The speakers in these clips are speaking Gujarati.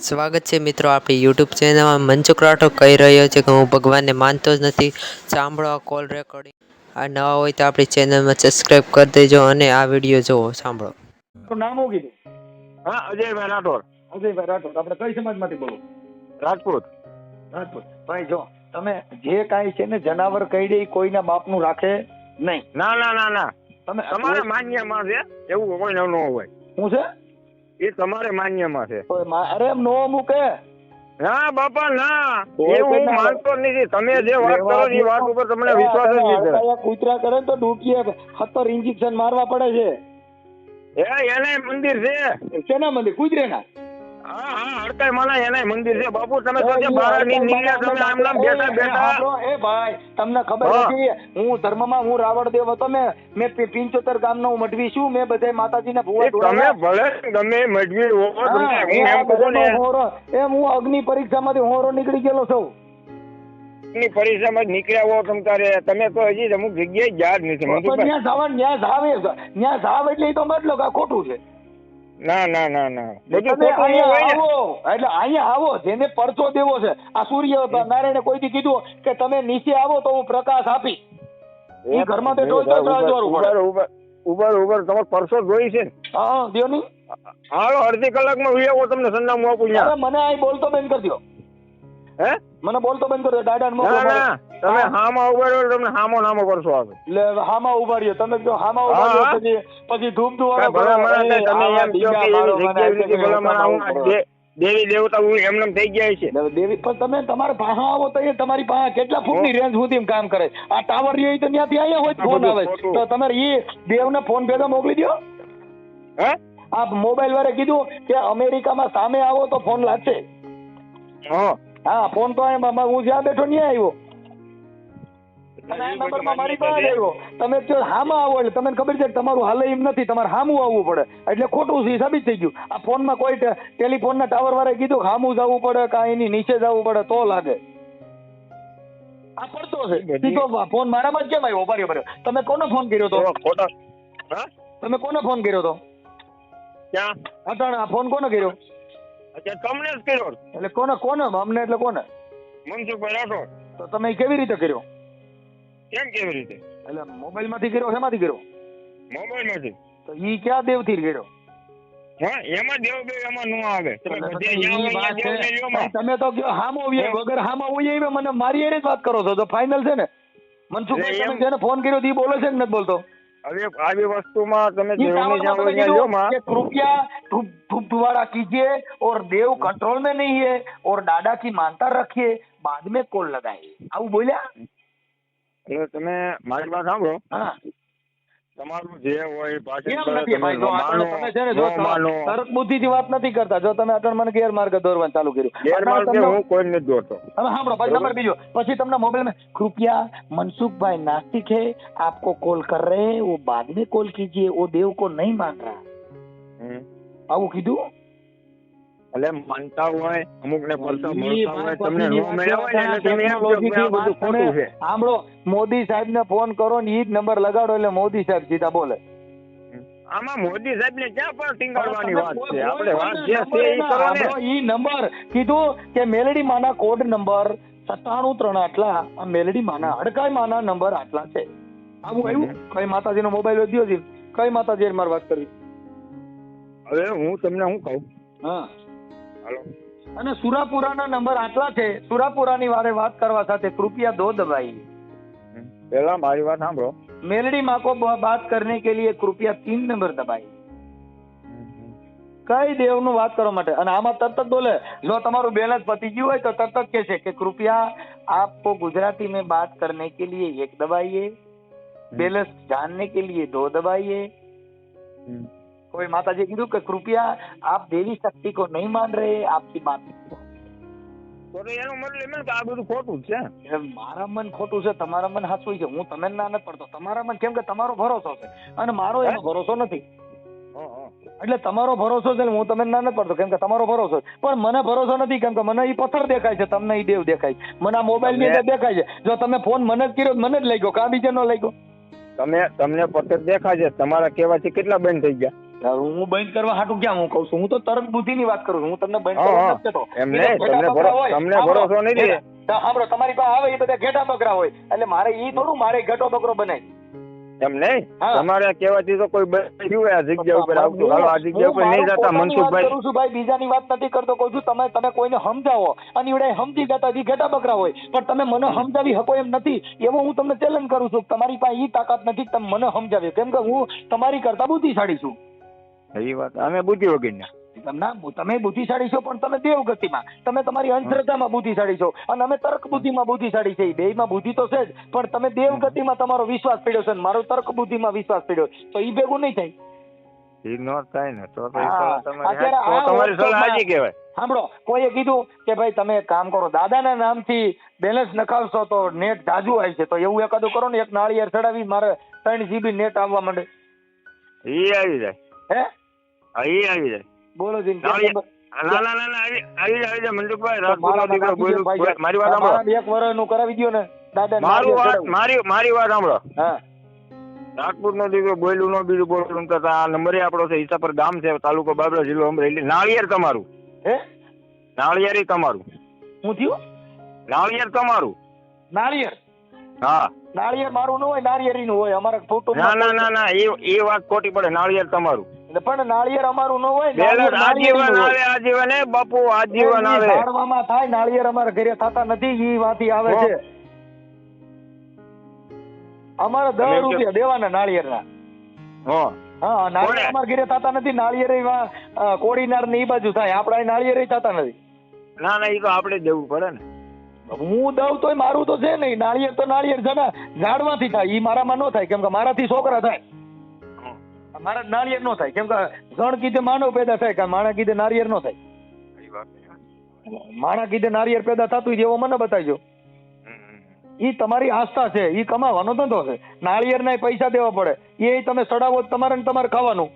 સ્વાગત છે મિત્રો આપણી યુટ્યુબ ચેનલમાં મનસુખ કહી રહ્યો છે કે હું ભગવાનને માનતો જ નથી. સાંભળો આ કોલ રેકોર્ડિંગ આ નવા હોય તો આપણી ચેનલમાં સબસ્ક્રાઈબ કરી દેજો અને આ વીડિયો જુઓ સાંભળો. તમારું નામ શું કીધું? હા અજયભાઈ રાઠોડ. અજયભાઈ રાઠોડ. આપણે કઈ સમાજમાંથી બોલો? રાજપૂત. રાજપૂત. ભાઈ જો તમે જે કાંઈ છે ને જનાવર કહી દે કોઈના બાપનું રાખે નહીં. ના ના ના ના. તમે તમારા માન્યમાં છે. એવું કોઈ ન હોય. શું છે? એ તમારે માન્યમાં છે. અરે એમ નો મૂકે ના બાપા ના. એ એવું હું માનતો નથી. તમે જે વાત કરો એ વાત ઉપર તમને વિશ્વાસ જ કરે કૂતરા કરે તો ડૂકીએ ખતર ઇન્જેક્શન મારવા પડે છે. એ એને મંદિર છે. શેના મંદિર? કૂતરેના? હા હા હડકાઈ માના એને મંદિર છે. બાપુ તમે તો જે બહારની નીકળ્યા તમે આમ નામ બેઠા બેઠા. એ ભાઈ તમને ખબર નથી. હું ધર્મમાં હું રાવણ દેવ હતો મેં મેં પી- ગામનો મઢવી છું. મેં બધે માતાજીના ભુવા તમે ભલે ગમે મજબૂર હો હા, હું હું એમ કહું ને. હોરો. એમ હું અગ્નિ પરીક્ષામાંથી હોરો નીકળી ગયેલો છું. ની પરીક્ષા માં નીકળ્યા હો તમ તારે. તમે તો હજી અમુક જગ્યાએ ગયા જ નથી. ન્યાસ આવે ન્યાસ આવે ન્યા જાવ એ- ન્યા જાવ એટલે તો મતલબ આ ખોટું છે. ના ના ના ના. બધું ખોટું અહીંયા આવો. એટલે અહીંયા આવો. જેને પરચો દેવો છે. આ સૂર્ય નારાયણે કોઈથી કીધું કે તમે નીચે આવો તો હું પ્રકાશ આપી. એ ઘરમાં બેઠો પડે. ઉભર ઉભર ઉભર તમારો પરસો જોઈ છે હા દિયો ની હાલો અડધી કલાકમાં હું આવો તમને સંદામ આપું મને અહીં બોલતો બેન કરી દો હે? મને બોલતો બંધ કરો દાદા ને મોકલો તમે હામા ઊભા તમને હામો નામો કરશો આવે એટલે હામા ઊભા તમે જો હામા ઊભા હા, પછી પછી ધૂમ ધુવાળો ભલા મને તમે એમ જો કે એવી જગ્યાએ નથી, ભલા મને હું દેવી દેવતા હું એમને થઈ ગયા છે. દેવી પણ તમે તમારા પાહા આવો તો એ તમારી પાહા કેટલા ફૂટની રેન્જ સુધી કામ કરે આ ટાવર રહી તો ત્યાંથી અહીંયા હોય ફોન આવે. તો તમારે એ દેવને ફોન ભેગા મોકલી દો હે? આ મોબાઈલ વારે કીધું કે અમેરિકામાં સામે આવો તો ફોન લાગશે. હા. હા ફોન તો હું જ્યાં બેઠો ત્યાં આવ્યો. તમે હામાં આવો એટલે તમને ખબર છે તમારું હાલે એમ નથી તમારે હામું આવવું પડે. એટલે ખોટું છે સાબિત થઈ ગયું. આ ફોનમાં કોઈ ટેલિફોનના ટાવર વાળા કીધું કે હામું જવું પડે કા એની નીચે જવું પડે તો લાગે. આ પડતો છે. સીધો ફોન મારામાં જ કેમ આવ્યો? ભર્યો ભર્યો તમે કોનો ફોન કર્યો તો તો હા? તમે કોનો ફોન કર્યો તો ક્યાં? અટાણા આ ફોન કોનો કર્યો? અત્યારે તમને જ કર્યો. એટલે કોને કોને? અમને એટલે કોને? મનસુખભાઈ રાઠોડ. તો તમે કેવી રીતે કર્યો? કેમ કેવી રીતે? એટલે મોબાઈલમાંથી કર્યો શેમાંથી કર્યો? મોબાઈલમાંથી તો ઈ ક્યાં દેવથી કર્યો? એમાં દેવ બે એમાં નો આવે. તમે હોય તો હામો વગર હામો વ્યાય મને મારી જ વાત કરો છો. તો ફાઇનલ છે ને? મનસુખભાઈ તમે જેને ફોન કર્યો તો બોલે છે કે નથી બોલતો? હવે वस्तु તમે कृपया धूप धूप कीजिए और देव कंट्रोल में नहीं है और दादा की मानता रखिए बाद में कॉल लगाइए આવું બોલ્યા? એટલે તમે મારી વાત સાંભળો. હા. તમારું જે હોય તર્ક બુદ્ધિ થી વાત નથી કરતા. જો તમે અટણ મને ગેરમાર્ગ દોરવાનું ચાલુ કર્યું. હું કોઈને દોરતો. હવે સાંભળો પછી નંબર બીજો. પછી તમને મોબાઈલમાં કૃપયા મનસુખભાઈ નાસ્તિક હે આપકો કોલ કર રહે વો બાદ મેં કોલ કીજીએ વો દેવ કો નહીં માંગ રહા. આવું કીધું? એટલે માનતા હોય અમુક ને તમને ન મળ્યા હોય ને તમે એમ કહો ટેકનોલોજીથી કે આ બધું ખોટું છે. સાંભળો મોદી સાહેબ ને ફોન કરો ને ઈ જ નંબર લગાડો એટલે મોદી સાહેબ સીધા બોલે. આમાં મોદી સાહેબ ને ક્યાં પણ ટીંગાડવાની વાત છે? આપણે વાત જે છે એ કરો ને. ઈ નંબર કીધું કે મેલડી માના કોડ નંબર સત્તાણું ત્રણ આટલા આ મેલડી માના અડકાઈ માના નંબર આટલા છે. આવું આવ્યું? કઈ માતાજીનો મોબાઈલ વધ્યો છે? કઈ માતાજી મારે વાત કરવી? હવે હું તમને હું કહું? હા. અને સુરાપુરાના નંબર આટલા છે સુરાપુરાની વારે વાત કરવા સાથે કૃપયા દો દબાઈ પહેલા મારી વાત સાંભળો. મેલડી માકો બાત કરને કે લીએ કૃપયા તીન નંબર દબાઈ. કઈ દેવનું વાત કરવા માટે? અને આમાં તરત જ બોલે જો તમારું બેલેન્સ પતી ગયું હોય તો તરત જ છે કે કૃપયા આપકો ગુજરાતી મેં બાત કરને કે લીએ એક દબાઈએ. બેલેન્સ જાણને કે લીએ દો દબાઈએ. કોઈ માતાજી કીધું કે કૃપયા આપ દેવી શક્તિ કો નહીં માન રહે આપકી બાત છે મારા મન ખોટું છે તમારા મન હાસું છે હું તમે ના નથી પડતો. તમારા મન કેમ કે તમારો ભરોસો છે અને મારો એનો ભરોસો નથી. એટલે તમારો ભરોસો છે હું તમને ના નથી પડતો કેમ કે તમારો ભરોસો પણ મને ભરોસો નથી કેમ કે મને એ પથ્થર દેખાય છે તમને એ દેવ દેખાય છે. મને આ મોબાઈલની અંદર દેખાય છે. જો તમે ફોન મને જ કર્યો મને જ લઈ ગયો કા બીજે નો લઈ ગયો? તમે તમને પથ્થર દેખાય છે તમારા કેવાથી કેટલા બંધ થઈ ગયા? હું બંધ કરવા હાટું ક્યાં? હું કહું છું હું તો તરત બુદ્ધિની વાત કરું છું હું તમને બંધ કરવા. નથી કહેતો. એમ એ તમને ભરોસો નહીં સાંભળો તમારી પાસે આવે એ બધા ઘેટા બકરા હોય. એટલે મારે ઈ થોડું મારે ઘેટો બકરો બનાય. એમ નહીં? તમારે કહેવાથી તો કોઈ થયું આ જગ્યા ઉપર આવતું. હાલો આ જગ્યા ઉપર નહીં જતા મનસુખભાઈ. કરું છું ભાઈ બીજાની વાત નથી કરતો કહું છું તમે તમે કોઈને સમજાવો. અને એવડે સમજી જતા હજી ઘેટા બકરા હોય. પણ તમે મને સમજાવી શકો એમ નથી. એવો હું તમને ચેલેન્જ કરું છું. તમારી પાસે ઈ તાકાત નથી તમે મને સમજાવી કેમ કે હું તમારી કરતા બુદ્ધિશાળી છું. એ વાત. અમે બુદ્ધિ વગરના. તમે બુદ્ધિશાળી છો પણ તમે દેવગતિમાં. તમે તમારી અંધશ્રદ્ધામાં બુદ્ધિશાળી છો. અને અમે તર્ક બુદ્ધિમાં બુદ્ધિશાળી છે બેયમાં બુદ્ધિ તો છે જ પણ તમે દેવગતિમાં તમારો વિશ્વાસ પડ્યો છે મારો તર્ક બુદ્ધિમાં વિશ્વાસ પડ્યો તો એ ભેગું નહીં થાય. સાંભળો કોઈએ કીધું કે ભાઈ તમે એક કામ કરો દાદાના નામથી બેલેન્સ નખાવશો તો નેટ જાજુ આવી છે. તો એવું એકાદું કરો ને એક નાળિયેર ચડાવી મારે ત્રણ જીબી નેટ આવવા માંડે. એ આવી જાય. હે? આવી જાય. બોલો જીન ના ના ના ના આવી જાય આવી જાય બોલ- મારી વાત સાંભળો. એક વર્ષનું કરાવી દો ને દાદા મારું વાત મારી મારી વાત સાંભળો. હા. રાજપૂત નો દીકરો બોલ્યું નો બીજું બોલું તો આ નંબર આપણો છે ઈસાપર ગામ છે તાલુકો બાબરા જિલ્લો અમરેલી. નાળિયેર તમારું. હે? નાળિયેર તમારું. હું થયું? નાળિયેર તમારું. નાળિયેર? હા. નાળિયેર મારું ન હોય નાળિયેરીનું હોય. અમારે ફોટો ના ના ના ના એ એ વાત ખોટી પડે. નાળિયેર તમારું. પણ નાળિયેર અમારું ન હોય બેલેન્સ આજીવન આવે આજીવન એ બાપુ આજીવન આવે. ઝાડવામાં થાય નાળિયેર અમારા ઘરે થતા નથી ઈ વાતી આવે છે. અમારે દસ રૂપિયા દેવાના નાળિયેરના. હા. હા નાળિયેર? અમારા ઘરે થતા નથી નાળિયેર કોડીનાર ને ઈ બાજુ થાય. આપડા નાળિયેર થતા નથી. ના ના ઈ તો આપણે દેવું પડે ને. હું દઉં તોય મારું તો છે નહીં નાળિયેર તો નાળિયેર છે ને ઝાડમાંથી થાય. ઈ મારામાં ન થાય કેમ કે મારાથી છોકરા થાય. મારા નાળિયેર નો થાય. કેમ કે ગણ કીધે માનવ પેદા થાય કે માણા કીધે નાળિયેર નો થાય. એ માણા કીધે નાળિયેર પેદા થતું એવો મને બતાવજો. ઈ તમારી આસ્થા છે ઈ કમાવાનો ધંધો છે. નાળિયેર ના પૈસા દેવા પડે. એ તમે સડાવો તમારે ને તમારે ખાવાનું.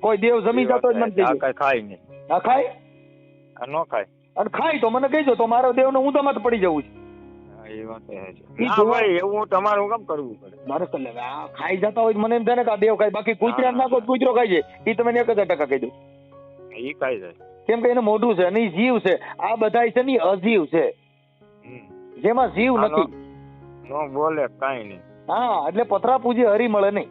કોઈ દેવ જમી જતો જ. નથી ખાય નહીં. ના ખાય? ન ખાય. અને ખાય તો મને કહેજો તો મારો દેવ ને હું તમારે પડી જવું છે. એ વાત છે. ઈ ના જોવા- ભાઈ એવું તમારે કેમ કરવું પડે? મારે તો આ ખાઈ જતા હોય મને એમ થાય ને કે આ દેવ ખાય બાકી કૂતરા નાખો કૂતરો ખાઈ જાય. ઈ તમે એક હજાર ટકા કહી દઉં. એ ખાઈ જાય. કેમ કે એને મોઢું છે અને જીવ છે. આ બધા છે ને અજીવ છે. જેમાં જીવ નથી. ન બોલે કાઈ નહીં. હા એટલે પથરા પૂજી હરી મળે નહીં.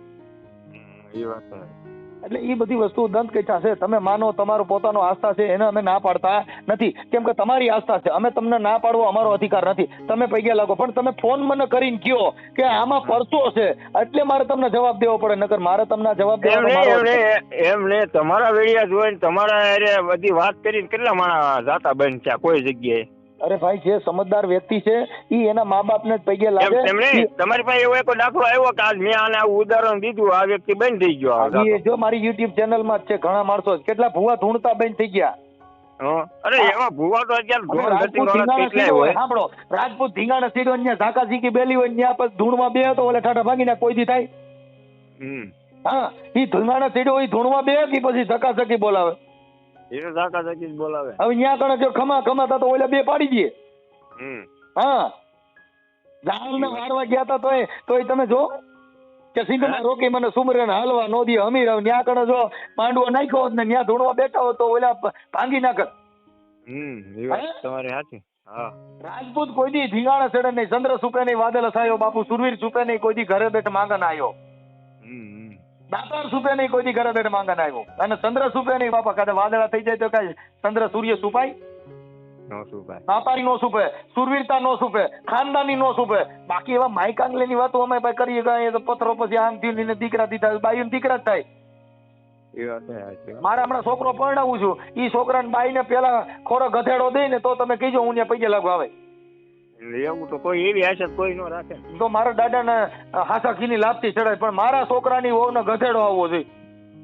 એ વાત. એટલે એ બધી વસ્તુ દંત કચા છે તમે માનો તમારો પોતાનો આસ્થા છે એને અમે ના પાડતા નથી. કેમ કે તમારી આસ્થા છે. અમે તમને ના પાડવો અમારો અધિકાર નથી. તમે પૈયા લાગો. પણ તમે ફોન મને કરીને કયો કે આમાં પરસો છે એટલે મારે તમને જવાબ દેવો પડે. નકર મારે તમને જવાબ એમ દેવાનો એમ ને તમારા વેડિયા જોઈને તમારા બધી વાત કરીને કેટલા માણસ જાતા બંધ થયા કોઈ જગ્યાએ. અરે ભાઈ જે સમજદાર વ્યક્તિ છે એ એના મા બાપને જ પૈગે લાગે. તમારી પાસે એવો એક દાખલો આવ્યો કે આજ મેં આને આવું ઉદાહરણ દીધું આ વ્યક્તિ બંધ થઈ ગયો એ જો મારી યુટ્યુબ ચેનલમાં જ છે ઘણા માણસો કેટલા ભૂવા ધૂણતા બંધ થઈ ગયા? અરે એવા ભૂવા તો અત્યારે સાંભળો. રાજપૂત ધીંગાણા સીડો ત્યાં ઝાકા ઝીકી બેલી હોય ત્યાં પછી ધૂળમાં બે તો ઓલે ઠાઠા ભાગી કોઈ દી થાય. હા. ઈ ધૂંગાણા સીડો ઈ ધૂળમાં બે કે પછી ઝકા ઝકી બોલાવે. જ બોલાવે. હવે ન્યા કણે જો ખમા ખમા તો ઓલા બે પાડી દઈએ હમ. હા. ઝાડ ને વારવા ગયા તા તોય તોય તમે જો. કે સિંધમાં રોકી મને સુમરે ને હાલવા નો દે અમીર ન્યા કણે જો માંડવો નાખ્યો હોત ને ન્યા ધૂણવા બેઠા હોત તો ઓલા ભાંગી નાખત. હમ એ વાત તમારી સાચી. રાજપૂત કોઈ દી ધીંગાણા સડે નહીં ચંદ્ર સુપે નહીં વાદળ સાયો બાપુ સુરવીર સુપે નહીં કોઈ દી ઘરે બેઠ માંગન આવ્યો હમ. દાતાર સુપે નહીં કોઈ ઘરે બેઠ માંગન આવ્યો. અને ચંદ્ર સુપે નહીં બાપા કદાચ વાદળા થઈ જાય તો કઈ ચંદ્ર સૂર્ય સુપાય? નો દાતારી નો સુપે સુરવીરતા નો સુપે ખાનદાની નો સુપે. બાકી એવા માયકાંગલે ની વાતો અમે ભાઈ કરીએ કે પથરો પછી આમ થયું ને દીકરા દીધા બાયું દીકરા જ થાય. મારે હમણાં છોકરો પરણાવું છું. ઈ છોકરાને બાઈને પેલા ખોરો ગધેડો દે ને તો તમે કીજો હું ને પૈયા લાગુ આવે. એવું તો કોઈ એવી આશા કોઈ નો રાખે. તો મારા દાદાને હાસા ખીની લાપથી ચડાય પણ મારા છોકરાની વહુને ગધેડો આવવો જોઈએ.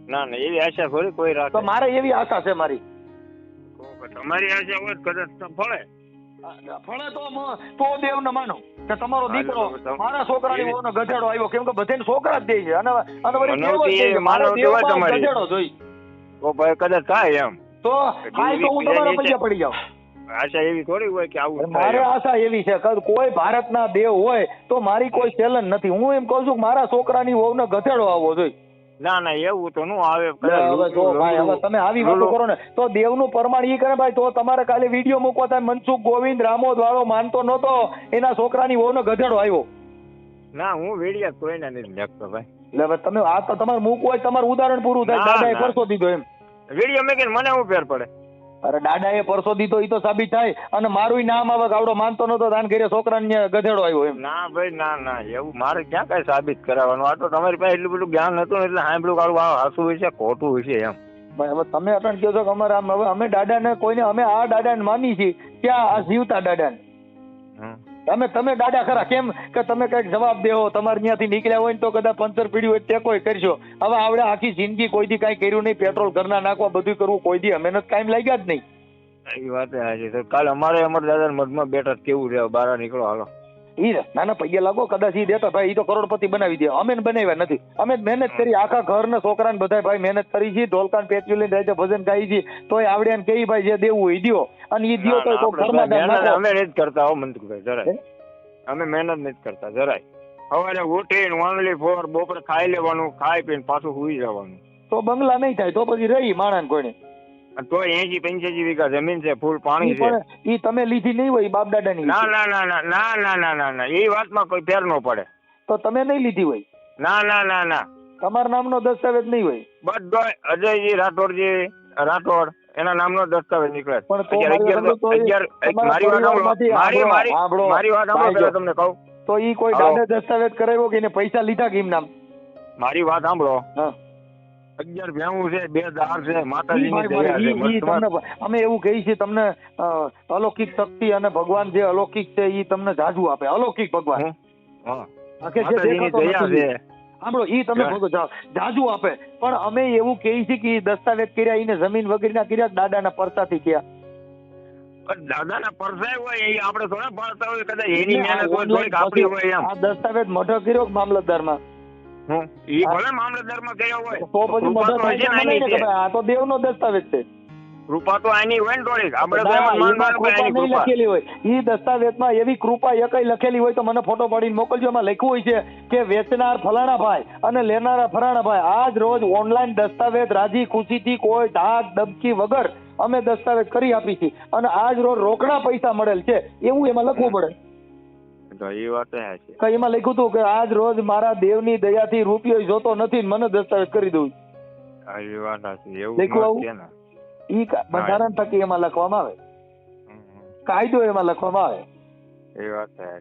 ના ના એવી આશા થોડી કોઈ તો રાખે મારે એવી આશા છે મારી. તમારી આશા હોય કદાચ ફળે. ફળે તો તો દેવ ને માનો કે તમારો દીકરો મારા છોકરાની વહુને ગધેડો આવ્યો. કેમ કે બધાને છોકરા જ દે છે. અને અને વળી મારા તમારી. ગધેડો જોઈ. તો ભાઈ કદાચ થાય એમ. તો હાય તો હું તમારા પૈસા પડી જાઉં. આશા એવી થોડી હોય કે આવું મારે આશા એવી છે કે કોઈ ભારતના દેવ હોય તો મારી કોઈ ચેલેન્જ નથી. હું એમ કહું છું કે મારા છોકરાની વહુને ગધેડો આવવો જોઈએ. ના ના એવું તો નું આવે. ભાઈ હવે તમે આવી વાતો. કરો ને તો દેવનું પ્રમાણ ઈ કરે ભાઈ તો તમારે કાલે વીડિયો મૂકવા થાય મનસુખ ગોવિંદ રામોદ વાળો માનતો નતો એના છોકરાની વહુનો ગધેડો આવ્યો ના હું વેડિયા કોઈને નથી લખતો ભાઈ એટલે તમે આ તો તમારે મૂકવું હોય તમારું ઉદાહરણ પૂરું થાય દાદા એ કરશો દીધો એમ વેડિયા મેં મને હું ફેર પડે અરે દાદા એ પરસો દીધો ઈ તો સાબિત થાય. અને મારું નામ આવે કે આવડો માનતો નતો દાન ઘરે છોકરાને ગધેડો આવ્યો એમ. ના ભાઈ ના ના એવું મારે ક્યાં કઈ સાબિત કરાવવાનું? આ તો તમારી પાસે એટલું બધું જ્ઞાન હતું એટલે સાંભળ્યું કાળું આ હાસું હોય છે ખોટું હોય છે એમ હવે તમે અટણ કહો છો કે અમારે આમ હવે અમે દાદાને કોઈને અમે આ દાદાને માની છીએ. ક્યાં આ જીવતા દાદાને. તમે તમે દાદા ખરા, કેમ કે તમે કંઈક જવાબ દેવો? તમારે ત્યાંથી નીકળ્યા હોય ને તો કદાચ પંચર પીડ્યું હોય તે કોઈ કરશો. હવે આવડે આખી જિંદગી કોઈ દી કાંઈ કર્યું નહીં, પેટ્રોલ ઘરના નાખવા બધું કરવું કોઈ દી અમે કાંઈ લાગ્યા જ નહીં. એ વાત હાજી કાલે અમારે, અમારા દાદા મધમાં બેઠા કેવું રહે બહાર નીકળો, હાલો. ઈ નાના પૈયા લાગો કદાચ એ દેતા ભાઈ એ તો કરોડપતિ બનાવી દે. અમે બનાવ્યા નથી. અમે મહેનત કરી આખા ઘરના છોકરાને બધા ભાઈ મહેનત કરી છે ઢોલકાન પેટ્યું લઈને રાતે ભજન ગાઈ છે તોય આવડે એમ કે ભાઈ જે દેવું હોય દો દ્યો. અને એ દો તો તો ના, ઘરમાં અમે નથી કરતા હો મંતુભાઈ જરાય. અમે મહેનત નથી કરતા જરાય. સવારે ઉઠીને ઓનલી ફોર બપોરે ખાઈ લેવાનું ખાઈ પીને પાછું સુઈ જવાનું. તો બંગલા નહીં થાય તો પછી રહી માણસ કોઈને. અને તો એસી પંચ્યાસી વીઘા જમીન છે ફૂલ પાણી છે. એ તમે લીધી નહીં હોય બાપ દાદાની ના ના ના ના ના ના ના ના ના એ વાતમાં કોઈ ફેર ન પડે. તો તમે નહીં લીધી હોય? ના ના ના ના. તમારા નામનો દસ્તાવેજ નહીં હોય? બધો અજયજી રાઠોડજી રાઠોડ એના નામનો દસ્તાવેજ નીકળે. પણ મારી વાત સાંભળો. તમને કહું. તો ઈ કોઈ દાદા દસ્તાવેજ કરાવ્યો કે એને પૈસા લીધા કે એમ નામ? મારી વાત સાંભળો. હા. અગિયાર ભેવું છે બે દાર છે માતાજીની દયા છે અમે એવું કહીએ છીએ તમને અલૌકિક શક્તિ અને ભગવાન જે અલૌકિક છે એ તમને જાજુ આપે અલૌકિક ભગવાન. સાંભળો ઈ તમે જાજુ આપે. પણ અમે એવું કહીએ છીએ કે દસ્તાવેજ કર્યા એને જમીન વગેરેના કર્યા દાદાના પરસાથી કર્યા. દાદા દાદાના પરસાય હોય એ આપણે થોડા પાડતા હોય કદાચ એની મહેનત હોય થોડીક આપણી હોય એમ. આ દસ્તાવેજ મઢો કર્યો મામલતદારમાં? ઈ ભલે મામલતદારમાં કર્યો હોય. તો પછી મદદ નહીં કે આ તો દેવનો દસ્તાવેજ છે. કૃપા તો આની હોય ને થોડીક. આપણે તો એમ માનવાનું કે આની કૃપા? લખેલી હોય. ઈ દસ્તાવેજમાં એવી કૃપા એકઈ લખેલી હોય તો મને ફોટો પાડીને મોકલજો. એમાં લખ્યું હોય છે કે વેચનાર ફલાણા ભાઈ અને લેનારા ફલાણા ભાઈ આજ રોજ ઓનલાઈન દસ્તાવેજ રાજી ખુશીથી કોઈ ધાક ધમકી વગર અમે દસ્તાવેજ કરી આપી છે અને આજ રોજ રોકડા પૈસા મળેલ છે. એવું એમાં લખવું પડે. તો એ વાત છે. કે એમાં લખ્યું હતું કે આજ રોજ મારા દેવની દયાથી રૂપિયો જોતો નથી ને મને દસ્તાવેજ કરી દઉં. આ એ વાત સાચી એવું લખ્યું છે ને. ઈ બંધારણ થકી એમાં લખવામાં આવે. કાયદો એમાં લખવામાં આવે? એ વાત છે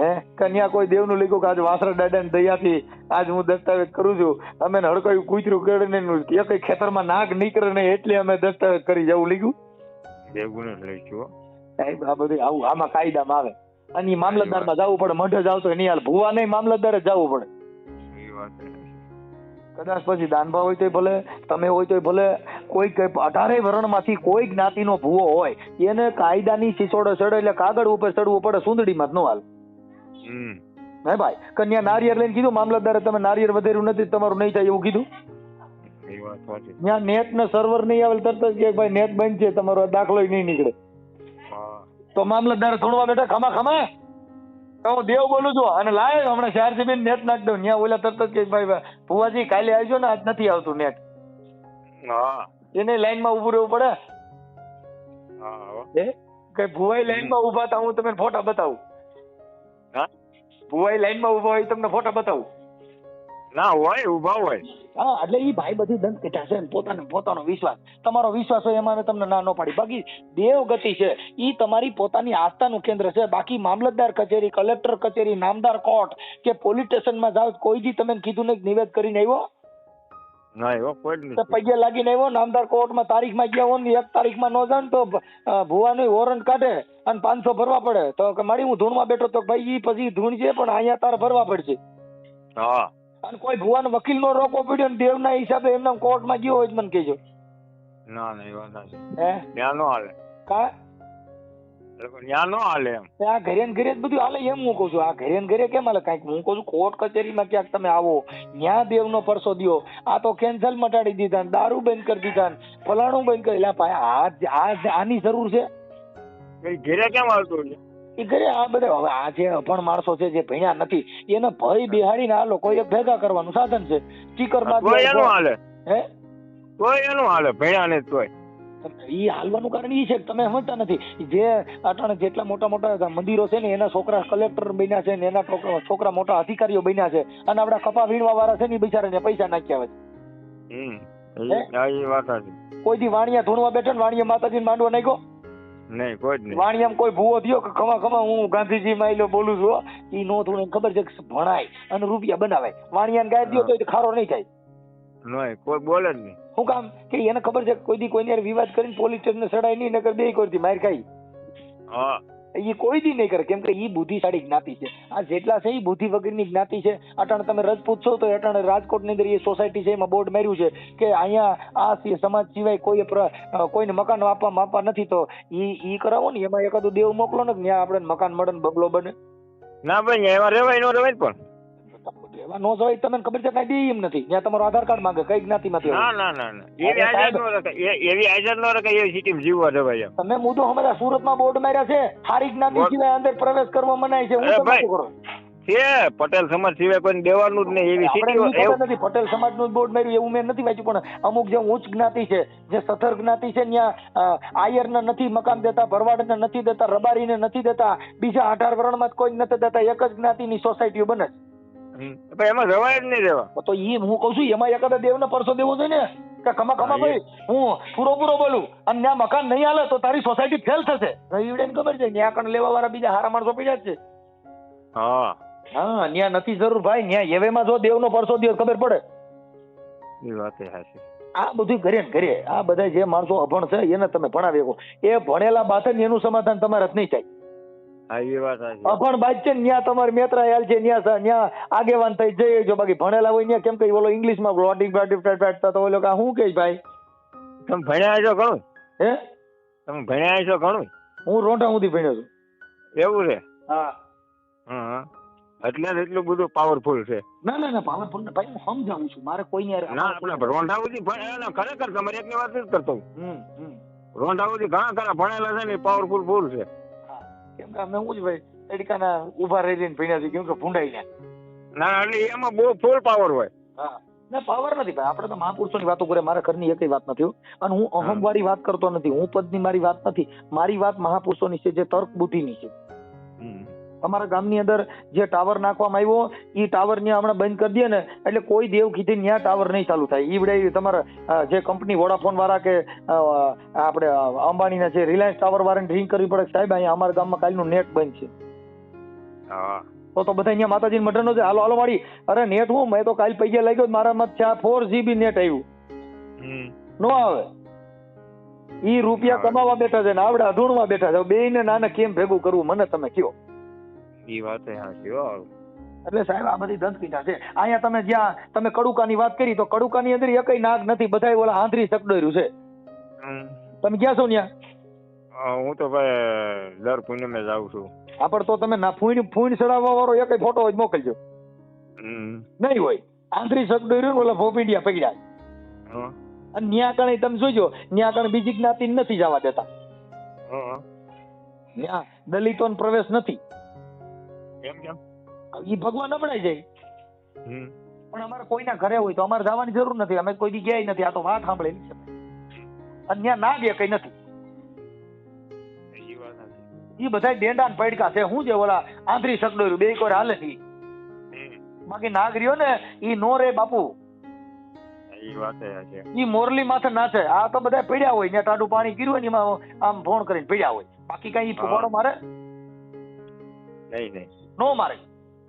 હે? કન્યા કોઈ દેવનું લીધું કે આજ વાસરા દાદાની દયાથી આજ હું દસ્તાવેજ કરું છું. અમે ને હડકાયું કૂતરું કરીને એક ખેતરમાં નાગ નીકળે ને એટલે અમે દસ્તાવેજ કરી જવું લીધું જ લઈશું હો. આ બધું આવું આમાં કાયદામાં આવે. અને મામલતદારમાં જવું પડે મઢ જાવ તો નહીં હાલ ભુવા નહીં મામલતદારે જવું પડે. કદાચ પછી દાનભા હોય તો ભલે તમે હોય તો ભલે કોઈ અઢારે વર્ણમાંથી કોઈ જ્ઞાતિનો ભૂવો હોય એને કાયદાની સિસોડે ચડે એટલે કાગળ ઉપર ચડવું પડે સુંદડીમાં જ નો હાલ. હે ભાઈ? કન્યા નારિયેર લઈને કીધું મામલતદારે તમે નારિયેર વધેર્યું નથી તમારું નહીં થાય એવું કીધું? ત્યાં નેટ ને સર્વર નહીં આવે તરત જ કે ભાઈ નેટ બંધ છે તમારો દાખલો નહીં નીકળે. તો મામલતદાર થોડવા બેઠા ખમા ખમા તો હું દેવ બોલું છું. અને લાય હમણાં શહેર જીબી નેટ નાખ દઉં. ત્યાં ઓલા તરત જ કે ભાઈ ભુવાજી કાલે આવજો ને. આજ નથી આવતું નેટ હા. એને લાઈનમાં ઊભું રહેવું પડે. કે ભુવાઈ લાઈનમાં ઊભા હતા હું તમને ફોટા બતાવું. હા? ભુવાઈ લાઈનમાં ઊભા હોય તમને ફોટા બતાવું. ના હોય ઊભા હોય. હા એટલે એ ભાઈ બધી દંત કીધા છે પોતાનો પોતાનો વિશ્વાસ. તમારો વિશ્વાસ હોય એમાં તમને ના ન પાડી. બાકી દેવ ગતિ છે એ તમારી પોતાની આસ્થાનું કેન્દ્ર છે. બાકી મામલતદાર કચેરી કલેક્ટર કચેરી નામદાર કોર્ટ કે પોલીસ સ્ટેશનમાં જાઓ કોઈ તમે કીધું નહીં નિવેદ કરીને આવ્યો? ના એવો કોઈ નથી. પૈયા લાગીને આવ્યો નામદાર કોર્ટમાં તારીખમાં ગયા હોય ને એક તારીખમાં ન જાણ તો ભુવાનું વોરંટ કાઢે અને પાંચસો ભરવા પડે. તો કે મારી હું ધૂણમાં બેઠો તો ભાઈ પછી ધૂણ છે પણ અહીંયા તારે ભરવા પડશે. હા. અને કોઈ ભુવાનો વકીલ નો રોકો પડ્યો ને દેવના હિસાબે એમના કોર્ટમાં ગયો હોય મને કહેજો. ના ના એ વાત હે? ત્યાં નો હાલે. કા? ત્યાં નો હાલે એમ. આ ઘરે ને ઘરે બધું હાલે એમ હું કહું છું. આ ઘરે ને ઘરે કેમ હાલે? કાંઈક હું કહું છું. કોર્ટ કચેરીમાં ક્યાંક તમે આવો. ન્યા દેવનો પરસો દ્યો. આ તો કેન્સલ મટાડી દીધા ને દારૂ બંધ કરી દીધા ને ફલાણું બંધ કરી એટલે ભાઈ આ આની જરૂર છે? ઘેરે કેમ આવતું છે એ ઘરે આ બધા હવે આ જે અભણ માણસો છે જે ભણ્યા નથી એને ભય બિહાડીને આ લોકો એ ભેગા કરવાનું સાધન છે. સ્ટીકર તોય એનું હાલે. હે? તોય એનું હાલે ભણ્યા ને તોય. ઈ હાલવાનું કારણ ઈ છે કે તમે સમજતા નથી. જે અટાણે જેટલા મોટા મોટા મંદિરો છે ને એના છોકરા કલેક્ટર બન્યા છે ને એના છોકરા- મોટા અધિકારીઓ બન્યા છે અને આપડા કપા વીણવા વાળા છે ને બિચારાને પૈસા નાખ્યા હોય. કોઈ દી વાણિયા ધૂણવા બેઠા ને વાણિયા માતાજી માંડવા નાખ્યો નહીં કોઈ નહીં. વાણિયામાં કોઈ ભૂવો થયો કે ખમા ખમા હું ગાંધીજી માઇલો બોલું છું. ઈ નો થોડું ખબર છે કે ભણાય અને રૂપિયા બનાવાય વાણિયાને ગાય દો તો ખારો નહીં થાય. નહીં કોઈ બોલે જ નહીં. શું કામ કે એને ખબર છે કોઈ દી કોઈની વિવાદ કરીને પોલીસ સ્ટેશન સડાય નહીં નકર બે કરતી માર ખાઈ હા. એ કોઈ દી નહીં કરે. કેમ કે ઈ બુદ્ધિશાળી જ્ઞાતિ છે. આ જેટલા છે એ બુદ્ધિ વગરની જ્ઞાતિ છે. અટાણે તમે રજપૂત છો તો અટાણે રાજકોટની અંદર એ સોસાયટી છે, એમાં બોર્ડ માર્યું છે કે અહીંયા આ સમાજ સિવાય કોઈ કોઈને મકાન આપવા માપવા નથી તો એ ઈ કરાવો ને. એમાં એકાદું દેવ મોકલો ને ત્યાં આપણે મકાન મળે ને બંગલો બને. ના ભાઈ એમાં રેવાય નો રેવાય પણ. નો જવાય તમને ખબર છે કઈ દે એમ નથી. ત્યાં તમારો આધાર કાર્ડ માંગે કઈ જ્ઞાતિમાંથી ના ના ના ના. એવી આઝાદ નો રખાય. એવી આઝાદ નો રખાય એવી સિટીમાં જીવવા એમ. તમે મુદ્દો હમણાં સુરતમાં બોર્ડ માર્યા છે. હારી જ્ઞાતિ સિવાય અંદર પ્રવેશ કરવા મનાય છે. હું તમે શું કરો છે પટેલ સમાજ સિવાય કોઈ દેવાનું જ નહીં. એવી એવું. નથી. પટેલ સમાજનું બોર્ડ માર્યું એવું મેં નથી વાંચ્યું. પણ અમુક જે ઉચ્ચ જ્ઞાતિ છે જે સથર જ્ઞાતિ છે ત્યાં આયર ને નથી મકાન દેતા ભરવાડ ને નથી દેતા રબારીને નથી દેતા. બીજા અઢાર વર્ણમાં કોઈ નથી દેતા. એક જ જ્ઞાતિ ની સોસાયટીઓ બને હમ. પણ એમાં રવાય જ નહીં રહેવા. તો એ હું કહું છું એમાં એકાદા દેવને પરસો દેવો જોઈએ ને? કે ખમા ખમા ભાઈ હું પૂરો પૂરો બોલું. અને ત્યાં મકાન નહીં હાલે તો તારી સોસાયટી ફેલ થશે. રવિડે ખબર છે ત્યાં કણ લેવા વાળા બીજા હારા માણસો પડ્યા છે. હા. હા ત્યાં નથી જરૂર ભાઈ ત્યાં એવેમાં જો દેવનો પરસો દિવસ ખબર પડે. એ વાત એ સાચી આ બધું ઘરે ને ઘરે આ બધા જે માણસો અભણ છે એને તમે ભણાવી શકો. એ ભણેલા બાદ એનું સમાધાન તમારે જ નહીં થાય. અભણ બાદ છે ને ત્યાં તમારે મેત્રા યાલ છે ત્યાં ન્યા આગેવાન થઈ જઈએ જો બાકી ભણેલા હોય ન્યા કેમ કે ઓલો ઇંગ્લિશમાં લોટિંગ બાટિંગ ટાટ તો ઓલો કે શું કે ભાઈ? તમે ભણ્યા છો ઘણું? હે? તમે ભણ્યા છો ઘણું? હું રોંઢા સુધી ભણ્યો છું. એવું છે? હા. હા એટલે એટલું બધું પાવરફુલ છે. ના ના ના પાવરફુલ ને ભાઈ હું સમજાવું છું. મારે કોઈ ના આપણે રોંઢા સુધી ભણ્યા ખરેખર તમારે એકની વાત જ કરતો. હું. રોંઢા સુધી ઘણા ખરા ભણેલા છે ને પાવરફુલ ફૂલ છે. કેમ કે અમે હું જ ભાઈ તડકાના ઊભા રહી રહીને ભણ્યા છે કેમ કે ભૂંડાઈ ને ના એટલે એમાં બહુ ફૂલ પાવર હોય. હા. ના પાવર નથી ભાઈ આપણે તો મહાપુરુષોની વાતો કરે મારા ઘરની એકય વાત નથી અને હું અહમ વાત કરતો નથી હું પદની મારી વાત નથી. મારી વાત મહાપુરુષોની છે જે તર્ક બુદ્ધિની છે. અમારા ગામની અંદર જે ટાવર નાખવામાં આવ્યો એ ટાવર ને હમણાં બંધ કરી દે ને એટલે કોઈ દેવ કીધી ત્યાં ટાવર નહીં ચાલુ થાય. વડે તમારા જે કંપની વોડાફોન વાળા કે આપણે અંબાણીના છે રિલાયન્સ ટાવર વાળાને ડ્રિંક કરવી પડે સાહેબ અહીંયા અમારા ગામમાં કાલનું નેટ બંધ છે. તો તો બધા અહીંયા માતાજી મટન નો હાલો હાલો મારી અરે નેટ હું? મેં તો કાલ પૈસા લાગ્યો મત છે ફોર જીબી નેટ આવ્યું. નો આવે. ઈ રૂપિયા કમાવા બેઠા છે ને આવડે અઢૂણવા બેઠા છે. બે ને નાના કેમ ભેગું કરવું? મને તમે કયો. ઈ વાત સાચી હો એટલે સાહેબ આ બધી દંતકીટા છે. અહીંયા તમે જ્યાં તમે કડુકાની વાત કરી તો કડુકાની અંદર એકય નાગ નથી બધાય ઓલા આંધરી સકડોર્યું છે. તમે ક્યાં છો ત્યાં હું તો ભાઈ દર પૂનમે જાઉં છું. આપણ તો તમે ના ફૂઈન ફૂઈન ચડાવવા વાળો એકય ફોટો જ મોકલજો. નહીં હોય. આંધરી સકડોર્યું ઓલા ભોપીડિયા પકડ્યા અને ન્યા કણે તમે જોજો ન્યા કણે બીજી જ્ઞાતિ નથી જવા દેતા. દલિતો ન્યા દલિતોને પ્રવેશ નથી. કેમ કેમ? ઈ ભગવાન નબળાઈ જાય. પણ અમારે કોઈના ઘરે હોય તો અમારે જવાની જરૂર નથી. અમે કોઈ દી ગયા નથી. આ તો વાત સાંભળેલી છે. અને ત્યાં ના દે કઈ નથી. ઈ બધા ડેંડા ને પડકા છે. હું જે ઓલા આંધરી સગડોર્યું બે કોઈ હાલે નહીં બાકી નાગ રહ્યો ને ઈ નો રે બાપુ. ઈ એ મોરલી માથે નાચે. આ તો બધા પીડ્યા હોય. ત્યાં ટાડું પાણી કર્યું ને એમાં આમ ફોન કરીને પીડ્યા હોય. બાકી કઈ ઈ ફુવાડો મારે? નહીં નહીં. નો મારે.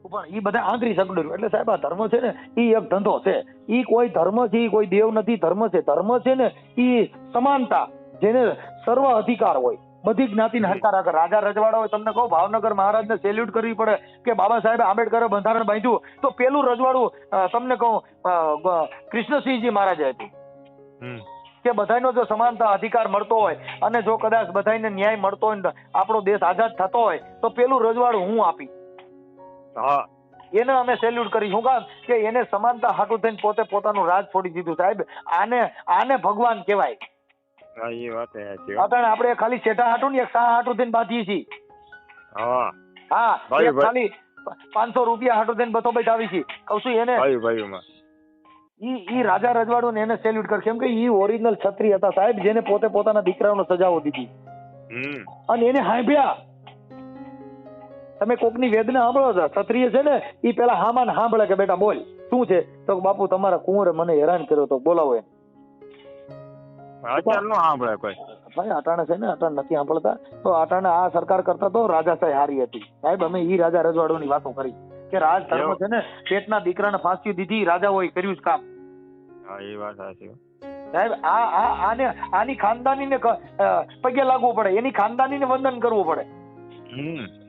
પણ એ બધા આંગરી સગડ્યું એટલે સાહેબ આ ધર્મ છે ને એ એક ધંધો છે. એ કોઈ ધર્મ છે એ કોઈ દેવ નથી. ધર્મ છે ધર્મ છે ને એ સમાનતા જેને સર્વ અધિકાર હોય. બધી જ્ઞાતિને હરકાર આગળ રાજા રજવાડા હોય તમને કહું ભાવનગર મહારાજને સેલ્યુટ કરવી પડે કે બાબા સાહેબ આંબેડકરે બંધારણ બાંધ્યું. તો પેલું રજવાડું તમને કહું કૃષ્ણસિંહજી મહારાજે હતું કે બધાનો જો સમાનતા અધિકાર મળતો હોય અને જો કદાચ બધાને ન્યાય મળતો હોય ને આપણો દેશ આઝાદ થતો હોય તો પેલું રજવાડું હું આપી. હા. એને અમે સેલ્યુટ કરી. શું કામ? કે એને સમાનતા હાટું થઈને પોતે પોતાનું રાજ છોડી દીધું સાહેબ. આને આને ભગવાન કહેવાય. હા વાત સાચી. આપણે ખાલી શેઠા હાટું ને એક સા હાટું થઈને બાંધીએ છીએ. હા. હા ભાઈ, ખાલી પાંચસો રૂપિયા હાટું થઈને બતો બેઠાવી છે કઉ છું એને ભાઈ ભાઈમાં ઈ ઈ રાજા રજવાડો ને એને સેલ્યુટ કર કેમ કે ઈ ઓરિજિનલ છત્રી હતા સાહેબ જેને પોતે પોતાના દીકરાઓને સજાઓ દીધી. અને એને હાંભ્યા તમે કોકની વેદના સાંભળો છો? ક્ષત્રિય છે ને એ પેલા હામાન સાંભળે કે બેટા બોલ શું છે? તો બાપુ તમારા કુંવરે મને હેરાન કર્યો તો બોલાવો એને. અત્યારે નો સાંભળે કોઈ. ભાઈ અટાણે છે ને નથી સાંભળતા. તો અટાણે આ સરકાર કરતા તો રાજાશાહી હારી હતી. સાહેબ અમે ઈ રાજા રજવાડોની વાતો કરી. કે રાજ ધર્મ? છે ને પેટના દીકરાને ફાંસી દીધી રાજાઓએ કર્યું જ કામ. હા એ વાત સાચી. સાહેબ આ આ આને આની ખાનદાનીને પગે લાગવું પડે. એની ખાનદાનીને વંદન કરવું પડે.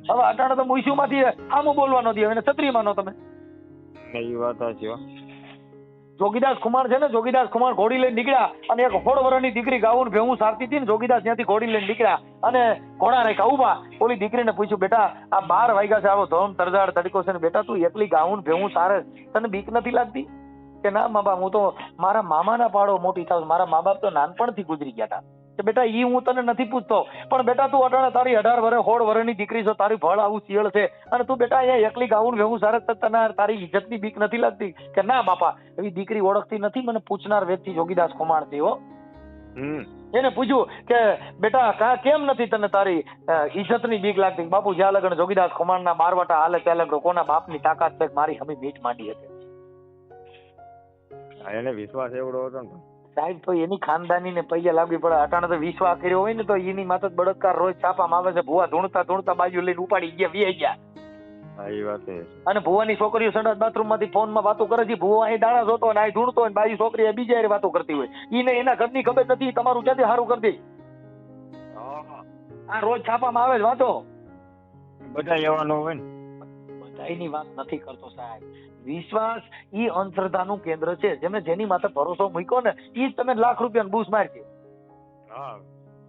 હવે અટાણે તો મુઈસુમાંથી આમ બોલવાનો દે એને છત્રી માનો તમે. એ વાત સાચી જોગીદાસ કુમાર છે ને જોગીદાસ કુમાર ઘોડી લઈને નીકળ્યા અને એક હોળ વરની દીકરી ગાવું ભેવું સારતી હતી ને જોગીદાસ ત્યાંથી ઘોડી લઈને નીકળ્યા અને ઘોડા રાખ્યા ઊભા ઓલી દીકરીને પૂછ્યું બેટા આ બાર વાગ્યા છે આવો ધોમ તરજાડ તડકો છે ને બેટા તું એકલી ગાવું ભેવું સારે તને બીક નથી લાગતી? કે ના મા બાપ હું તો મારા મામાના પાડો મોટી થાવ મારા મા બાપ તો નાનપણથી ગુજરી ગયા હતા કે બેટા ઈ હું તને નથી પૂછતો. પણ બેટા તું અટાણે તારી અઢાર વરે હોળ વર્ષની દીકરી છો તારી ભળ આવું શિયળ છે. અને તું બેટા અહીંયા એકલી ગાવું વેવું સારે તને તારી ઇજ્જતની બીક નથી લાગતી? કે ના બાપા એવી દીકરી ઓળખતી નથી મને પૂછનાર વ્યક્તિ જોગીદાસ કુમાર છે હો. એને પૂછ્યું કે બેટા કા કેમ નથી તને તારી ઇજ્જતની બીક લાગતી? બાપુ જ્યાં લગન જોગીદાસ કુમારના બારવાટા હાલે ત્યાં લગન કોના બાપની તાકાત છે મારી હમી મીઠ માંડી હતી એને વિશ્વાસ એવડો હતો ને. સાહેબ તો એની ખાનદાની ને પૈયા લાગવી પડે. અટાણે તો વિશ્વા કર્યો હોય ને તો એની માથે જ રોજ છાપામાં આવે છે. ભુવા ધૂણતા ધૂણતા બાજુ લઈને ઉપાડી ગયા વી ગયા. વાત અને ભુવાની છોકરીઓ સંડાસ બાથરૂમમાંથી ફોનમાં વાતો કરે છે. ભુવા અહીં દાણા જોતો ને અહીં ઢૂંઢતો હોય ને બાજુ છોકરી બીજા હારે વાતો કરતી હોય. એને એના ઘરની ખબર નથી તમારું ક્યાંથી સારું કરતી આ રોજ છાપામાં આવે છે વાંચો બધા એવાનો હોય ને. બધાયની વાત નથી કરતો સાહેબ. વિશ્વાસ ઈ અંધશ્રદ્ધાનું કેન્દ્ર છે. જેને જેની માથે ભરોસો મૂક્યો ને ઈ જ તમે લાખ રૂપિયાનો બૂસ મારશે હા.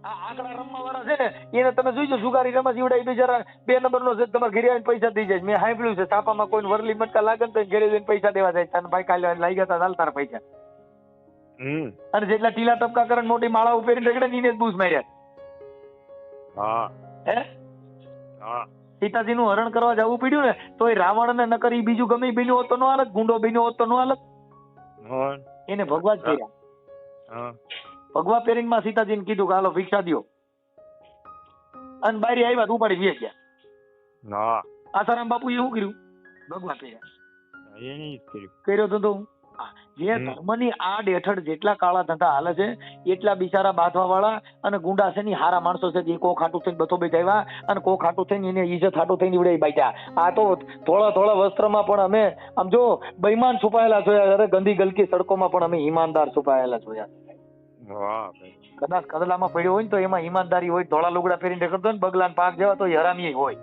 આ આંકડા રમવા વાળા છે ને એને તમે જોઈજો જુગારી રમત જીવડાઈ બિચારા બે નંબર નો છે તમારે ઘરે આવીને પૈસા દઈ જાય. મેં સાંભળ્યું છે છાપામાં કોઈ વરલી મટકા લાગે ને તો ઘરે જઈને પૈસા દેવા જાય. તને ભાઈ કાલે લાગી ગયા તારા પૈસા. અને જેટલા ટીલા ટપકા કરે મોટી માળા ઉપેરી રગડે ને એને જ બૂસ માર્યા. હા. હે? હા. સીતાજીનું હરણ કરવા જવું પડ્યું ને તો એ રાવણ ને નકર ઈ બીજું ગમે બન્યું હોત તો નો હાલત ગુંડો બન્યો હોત તો નો હાલત. એને ભગવા જ ભગવા પહેરીને માં સીતાજીને કીધું કે હાલો ભિક્ષા દો અને બારી આવ્યા તો ઉપાડી વી ગયા. આસારામ બાપુ શું કર્યું? ભગવા પહેર્યા કર્યું. તો હા, જે. ધર્મની આડ હેઠળ જેટલા કાળા ધંધા હાલે છે એટલા બિચારા બાંધવા વાળા અને ગુંડા છે ની હારા માણસો છે જે કો ખાટું થઈને બથો બેઠા અને કો ખાટું થઈને એને ઈજત ખાટું થઈને ઈવડે બાટ્યા આ તો થોડા થોડા વસ્ત્રમાં પણ અમે આમ જો બૈમાન છુપાયેલા જોયા અરે ગંદી ગલકી સડકોમાં પણ અમે ઈમાનદાર છુપાયેલા જોયા કદાચ કદલામાં પડ્યો હોય ને તો એમાં ઈમાનદારી હોય ધોળા લુગડા પહેરીને કરતો ને બગલાન પાક જેવા તો હરામી હોય.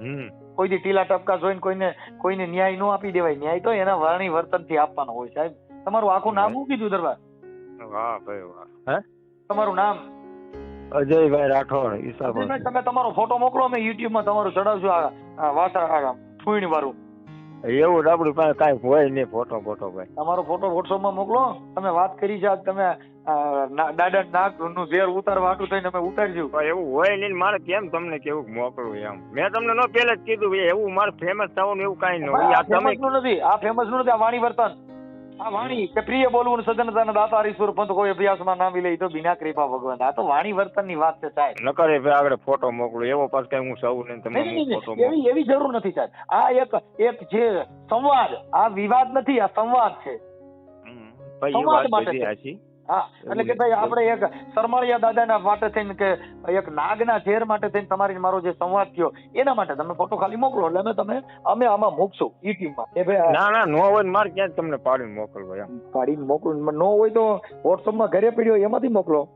હમ. કોઈ દી ટીલા ટપકા જોઈને કોઈને કોઈને ન્યાય ન આપી દેવાય. ન્યાય તો એના વાણી વર્તનથી આપવાનો હોય સાહેબ. તમારું આખું નામ શું કીધું દરબાર? વાહ ભાઈ વાહ. હે? તમારું નામ? અજયભાઈ રાઠોડ ઈસાબન તમે તમારો ફોટો મોકલો અમે YouTube માં તમારું ચડાવશું આ વાસા આ ફૂઈણ વાળું. એવું જ આપણી પાસે કાંઈ હોય નહીં ફોટો ફોટો ભાઈ. તમારો ફોટો WhatsApp માં મોકલો. તમે વાત કરી છે તમે દાદા નાકનું ઝેર ઉતારવા હાટું થઈને અમે ઉતારશું એવું હોય નહીં મારે કેમ તમને કેવું મોકલવું એમ? મેં તમને નો પહેલે જ કીધું એવું મારે ફેમસ થવાનું એવું કાંઈ ન આ આ તમે નથી આ ફેમસનું નથી આ વાણી વર્તન. આ વાણી કે પ્રિય બોલવું ને દાતા ઈશ્વર પંથ કોઈ અભ્યાસમાં નામી લે તો બિના કૃપા ભગવાન. આ તો વાણી વર્તનની વાત છે સાહેબ. નકર કરે આગળ ફોટો મોકલું એવો પાસ કઈ હું સૌ ને ફોટો એવી એવી જરૂર નથી સાહેબ. આ એક એક જે સંવાદ આ વિવાદ નથી આ સંવાદ છે. વાત માટે હા એટલે કે ભાઈ આપણે એક સરમાળિયા દાદાના માટે થઈને કે એક નાગના ઝેર માટે થઈને તમારી મારો જે સંવાદ થયો એના માટે તમે ફોટો ખાલી મોકલો એટલે અમે તમે અમે આમાં મૂકશું યુટ્યુબમાં કે ભાઈ ના ના નો હોય માર ક્યાં તમને પાડીને મોકલવો એમ. પાડીને મોકલું નો હોય તો વોટ્સઅપમાં ઘરે પડ્યો એમાંથી મોકલો.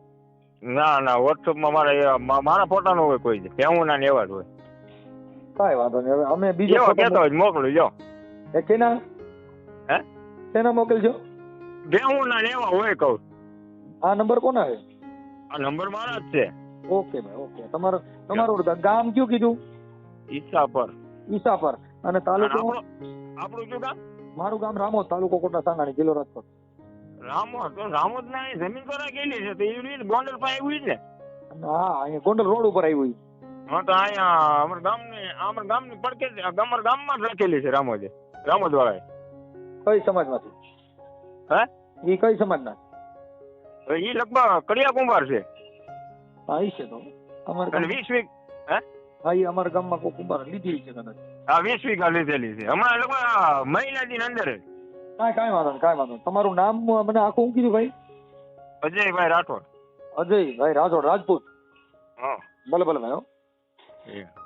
ના ના વોટ્સઅપમાં મારા મારા ફોટા નો હોય કોઈ હું ના ને એવા જ હોય. કાંઈ વાંધો નહીં હવે અમે બીજો કેતો હોય મોકલું જો. એ કેના? હે? કેના મોકલજો? ના ને એવા હોય કહું. આ નંબર કોના છે? આ નંબર મારા જ છે. ઓકે ભાઈ ઓકે. તમારું તમારું ગામ કયું કીધું? ઈસાપર. પર ઈસાપર. અને તાલુકો? આપણું કયું કામ મારું ગામ રામોદ તાલુકો કોટા સાંગાણી જિલ્લો રાજકોટ. રામોદ? તો રામોદ ના જમીન પર ગયેલી છે. તો એવી ગોંડલ પાસે આવ્યું જ હા અહીંયા ગોંડલ રોડ ઉપર આવ્યું. હા તો અહીંયા અમારા ગામની અમારા ગામની પડકે અમારા ગામમાં જ રાખેલી છે રામોદે. રામોદ વાળાએ કઈ સમાજમાંથી? હે? એ કઈ સમાજના? ઈ લગભગ કડિયા કુંભાર છે. હા ઈ છે તો. અમારા વીસ વીક હે? હા ઈ અમારા ગામમાં કોઈ કુંભાર લીધી છે કદાચ. આ વીસ વીઘા લીધેલી છે. હમણાં લગભગ મહિના દિન અંદર કાંઈ કાંઈ વાંધો નહીં કાંઈ વાંધો તમારું નામ મને આખું હું કીધું ભાઈ? અજયભાઈ રાઠોડ. અજયભાઈ રાઠોડ રાજપૂત. હા. ભલે ભલે ભાઈ હો. એ.